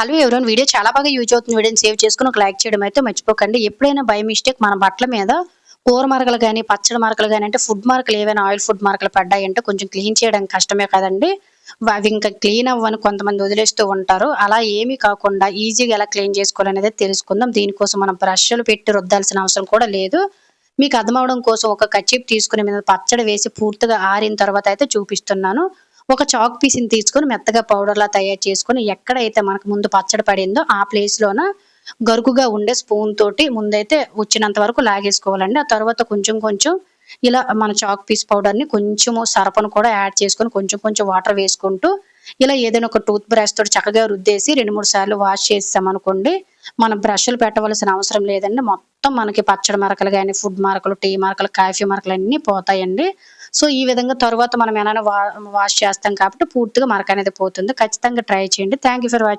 Hello ఎవరైనా video చాలా బాగా యూజ్ అవుతుంది వీడియోని సేవ్ చేసుకుని ఒక లైక్ చేయడం అయితే మర్చిపోకండి. ఎప్పుడైనా బై మిస్టేక్ మన బట్టల మీద కూర మరకలు కానీ పచ్చడి మరకలు కానీ అంటే ఫుడ్ మార్కులు ఏవైనా ఆయిల్ ఫుడ్ మార్కులు పడ్డాయంటే కొంచెం క్లీన్ చేయడం కష్టమే కదండి. అవి ఇంకా క్లీన్ అవ్వని కొంతమంది వదిలేస్తూ ఉంటారు. అలా ఏమీ కాకుండా ఈజీగా ఎలా క్లీన్ చేసుకోవాలనేది తెలుసుకుందాం. దీనికోసం మనం బ్రష్లు పెట్టి రుద్దాల్సిన అవసరం కూడా లేదు. మీకు అర్థమవడం కోసం ఒక కచ్చిప్ తీసుకుని మీద పచ్చడి వేసి పూర్తిగా ఆరిన తర్వాత అయితే చూపిస్తున్నాను. ఒక చాక్ పీస్ని తీసుకొని మెత్తగా పౌడర్లా తయారు చేసుకొని ఎక్కడైతే మనకు ముందు పచ్చడి పడిందో ఆ ప్లేస్లోన గరుకుగా ఉండే స్పూన్ తోటి ముందైతే వచ్చినంత వరకు లాగేసుకోవాలండి. ఆ తర్వాత కొంచెం కొంచెం ఇలా మన చాక్ పీస్ పౌడర్ని కొంచెము సరపను కూడా యాడ్ చేసుకొని కొంచెం కొంచెం వాటర్ వేసుకుంటూ ఇలా ఏదైనా ఒక టూత్ బ్రష్ తోటి చక్కగా రుద్దేసి రెండు మూడు సార్లు వాష్ చేసామనుకోండి మనం బ్రష్లు పెట్టవలసిన అవసరం లేదండి. మొత్తం మనకి పచ్చడి మరకలు కానీ ఫుడ్ మరకలు టీ మరకలు కాఫీ మరకలు అన్నీ పోతాయండి. సో ఈ విధంగా తర్వాత మనం ఏమైనా వాష్ చేస్తాం కాబట్టి పూర్తిగా మరక అనేది పోతుంది. ఖచ్చితంగా ట్రై చేయండి. Thank you for watching